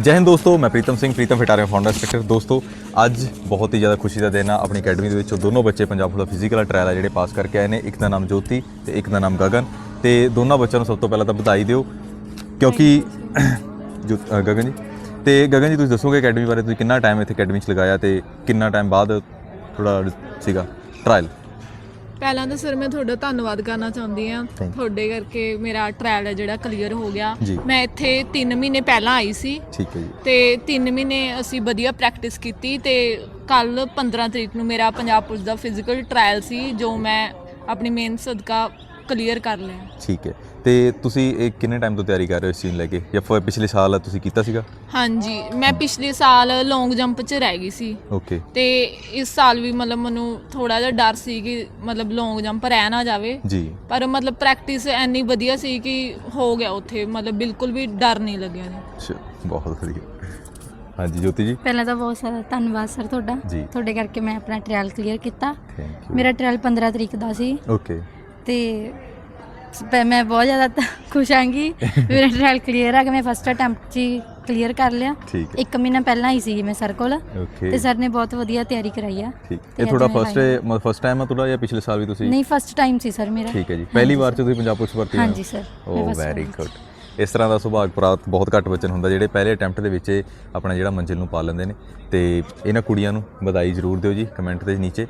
ਜੈ ਹਿੰਦ ਦੋਸਤੋ ਮੈਂ ਪ੍ਰੀਤਮ ਸਿੰਘ ਪ੍ਰੀਤਮ ਫਟਾਰੀਆ ਫਾਊਂਡਰ ਇੰਸਟ੍ਰਕਟਰ ਦੋਸਤੋ ਅੱਜ ਬਹੁਤ ਹੀ ਜ਼ਿਆਦਾ ਖੁਸ਼ੀ ਦਾ ਦਿਨ ਆ ਆਪਣੀ ਅਕੈਡਮੀ ਦੇ ਵਿੱਚੋਂ। ਦੋਨੋਂ ਬੱਚੇ ਪੰਜਾਬ ਪੁਲਿਸ ਫਿਜ਼ੀਕਲ ਟ੍ਰਾਇਲ ਆ ਜਿਹੜੇ ਪਾਸ ਕਰਕੇ ਆਏ ਨੇ। ਇੱਕ ਦਾ ਨਾਮ ਜੋਤੀ ਤੇ ਇੱਕ ਦਾ ਨਾਮ ਗਗਨ। ਤੇ ਦੋਨਾਂ ਬੱਚਿਆਂ ਨੂੰ ਸਭ ਤੋਂ ਪਹਿਲਾਂ ਤਾਂ ਵਧਾਈ ਦਿਓ ਕਿਉਂਕਿ ਜੋ ਅ, ਗਗਨ ਜੀ। ਤੇ ਗਗਨ ਜੀ ਤੁਸੀਂ ਦੱਸੋਗੇ ਅਕੈਡਮੀ ਬਾਰੇ ਤੁਸੀਂ ਕਿੰਨਾ ਟਾਈਮ ਇੱਥੇ ਅਕੈਡਮੀ 'ਚ ਲਗਾਇਆ ਤੇ ਕਿੰਨਾ ਟਾਈਮ ਬਾਅਦ ਥੋੜਾ ਸੀਗਾ ਟ੍ਰਾਇਲ ਪਹਿਲਾਂ ਤਾਂ ਸਰ ਮੈਂ ਤੁਹਾਡਾ ਧੰਨਵਾਦ ਕਰਨਾ ਚਾਹੁੰਦੀ Thank you. ਤੁਹਾਡੇ ਕਰਕੇ ਮੇਰਾ ਟ੍ਰਾਇਲ ਹੈ ਜਿਹੜਾ ਕਲੀਅਰ ਹੋ ਗਿਆ ਜੀ। ਮੈਂ ਇੱਥੇ 3 ਮਹੀਨੇ ਪਹਿਲਾਂ ਆਈ ਸੀ ਠੀਕ ਹੈ ਜੀ ਤੇ 3 ਮਹੀਨੇ ਅਸੀਂ ਵਧੀਆ ਪ੍ਰੈਕਟਿਸ ਕੀਤੀ ਤੇ ਕੱਲ 15 ਤਰੀਕ ਨੂੰ ਮੇਰਾ ਪੰਜਾਬ ਪੁਲਿਸ ਦਾ ਫਿਜ਼ੀਕਲ ਟ੍ਰਾਇਲ ਸੀ ਜੋ ਮੈਂ ਆਪਣੀ ਮਿਹਨਤ ਸਦਕਾ ਕਲੀਅਰ ਕਰ ਲਿਆ। ਠੀਕ ਹੈ। ਤੇ ਤੁਸੀਂ ਇਹ ਕਿੰਨੇ ਟਾਈਮ ਤੋਂ ਤਿਆਰੀ ਕਰ ਰਹੇ ਹੋ ਇਸ ਚੀਜ਼ ਨੂੰ ਲੈ ਕੇ? ਜਾਂ ਫਿਰ ਪਿਛਲੇ ਸਾਲ ਤੁਸੀਂ ਕੀਤਾ ਸੀਗਾ? ਹਾਂਜੀ ਮੈਂ ਪਿਛਲੇ ਸਾਲ ਲੌਂਗ ਜੰਪ 'ਚ ਰਹਿ ਗਈ ਸੀ। ਓਕੇ ਤੇ ਇਸ ਸਾਲ ਵੀ ਮਤਲਬ ਮੈਨੂੰ ਥੋੜਾ ਜਿਹਾ ਡਰ ਸੀ ਕਿ ਮਤਲਬ ਲੌਂਗ ਜੰਪ ਰਹਿ ਨਾ ਜਾਵੇ। ਜੀ। ਪਰ ਮਤਲਬ ਪ੍ਰੈਕਟਿਸ ਇੰਨੀ ਵਧੀਆ ਸੀ ਕਿ ਹੋ ਗਿਆ ਉੱਥੇ। ਮਤਲਬ ਬਿਲਕੁਲ ਵੀ ਡਰ ਨਹੀਂ ਲੱਗਿਆ ਜੀ। ਅੱਛਾ, ਬਹੁਤ ਵਧੀਆ। ਹਾਂਜੀ ਜੋਤੀ ਜੀ? ਪਹਿਲਾਂ ਤਾਂ ਬਹੁਤ ਸਾਰਾ ਧੰਨਵਾਦ ਸਰ ਤੁਹਾਡਾ। ਜੀ। ਤੁਹਾਡੇ ਕਰਕੇ ਮੈਂ ਆਪਣਾ ਟ੍ਰਾਇਲ ਕਲੀਅਰ ਕੀਤਾ। ਥੈਂਕ ਯੂ ਮੇਰਾ ਟ੍ਰਾਇਲ 15 ਤਰੀਕ ਦਾ ਸੀ। ਓਕੇ ਤੇ ਪ- ਮੈਂ ਬਹੁਤ ਜ਼ਿਆਦਾ ਖੁਸ਼ ਆਂਗੀ ਮੇਰਾ ਟ੍ਰਾਇਲ ਕਲੀਅਰ ਆ ਕਿ ਮੈਂ ਫਸਟ ਅਟੈਂਪਟ 'ਚ ਕਲੀਅਰ ਕਰ ਲਿਆ। ਠੀਕ ਹੈ। ਇੱਕ ਮਹੀਨਾ ਪਹਿਲਾਂ ਹੀ ਸੀ ਮੈਂ ਸਰ ਕੋਲ। ਓਕੇ ਤੇ ਸਰ ਨੇ ਬਹੁਤ ਵਧੀਆ ਤਿਆਰੀ ਕਰਾਈ ਆ। ਠੀਕ। ਤੇ ਇਹ ਤੁਹਾਡਾ ਅੱਜ ਮੈਂ ਫਸਟ ਫਸਟ ਟਾਈਮ ਹੈ ਤੁਹਾਡਾ ਜਾਂ ਪਿਛਲੇ ਸਾਲ ਵੀ ਤੁਸੀਂ? ਨਹੀਂ ਫਸਟ ਟਾਈਮ ਸੀ ਸਰ ਮੇਰਾ। ਠੀਕ ਹੈ ਜੀ। ਪਹਿਲੀ ਵਾਰ ਚ ਤੁਸੀਂ ਪੰਜਾਬ ਪੁਲਿਸ ਭਰਤੀ ਹੋਏ ਹੋ? ਹਾਂਜੀ ਸਰ ਓ ਵੈਰੀ। ਗੁੱਡ ਇਸ ਤਰ੍ਹਾਂ ਦਾ ਸੁਭਾਗ ਪ੍ਰਾਪਤ ਬਹੁਤ ਘੱਟ ਬੱਚਨ ਹੁੰਦਾ ਜਿਹੜੇ ਪਹਿਲੇ ਅਟੈਂਪਟ ਦੇ ਵਿੱਚ ਇਹ ਆਪਣਾ ਜਿਹੜਾ ਮੰਜ਼ਿਲ ਨੂੰ ਪਾ ਲੈਂਦੇ ਨੇ। ਤੇ ਇਹਨਾਂ ਕੁੜੀਆਂ ਨੂੰ ਵਧਾਈ ਜ਼ਰੂਰ ਦਿਓ ਜੀ ਕਮੈਂਟ ਦੇ ਨੀਚੇ।